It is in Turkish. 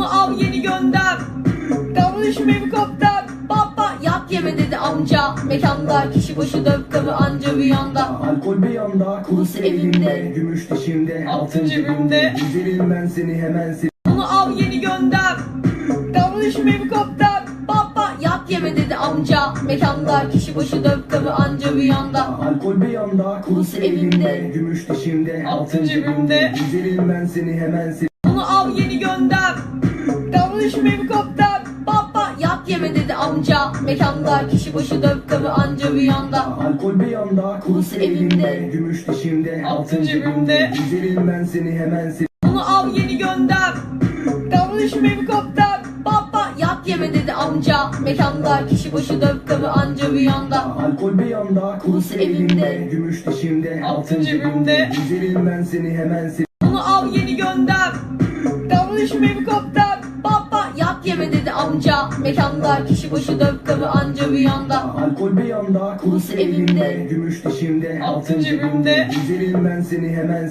Onu al yeni gönder. Davranışım helikopter. Baba yap yeme dedi amca. Mekanda kişi başı dört kabı anca bir yanda. Alkol bir yanda, kurusu elimde, gümüş dişimde, altın cebimde. Güzelim ben seni hemen seni. Onu al yeni gönder. Davranışım helikopter. Baba yap yeme dedi amca. Mekanda kişi başı dört kabı anca bir yanda. Alkol bir yanda, kurusu elimde, gümüş dişimde, altın cebimde. Güzelim ben seni hemen seni. Helikopter. Baba yap yeme dedi amca. Mekanda kişi başı dört kabı anca bir yanda. Alkol bir yanda, kurusu elimde, gümüş dişimde, altın cebimde. Güzelim ben seni hemen seni. Onu al yeni gönder. Davranışım helikopter. Baba yap yeme dedi amca. Mekanda kişi başı dört kabı anca bir yanda. Alkol bir yanda, kurusu elimde, gümüş dişimde, altın cebimde. Güzelim ben seni hemen seni. Onu al yeni gönder. Davranışım helikopter. Mekanda kişi başı dört kabı anca bir yanda. Alkol bir yanda, kurusu elimde, gümüş dişimde, altın cebimde. Güzelim ben seni hemen seni.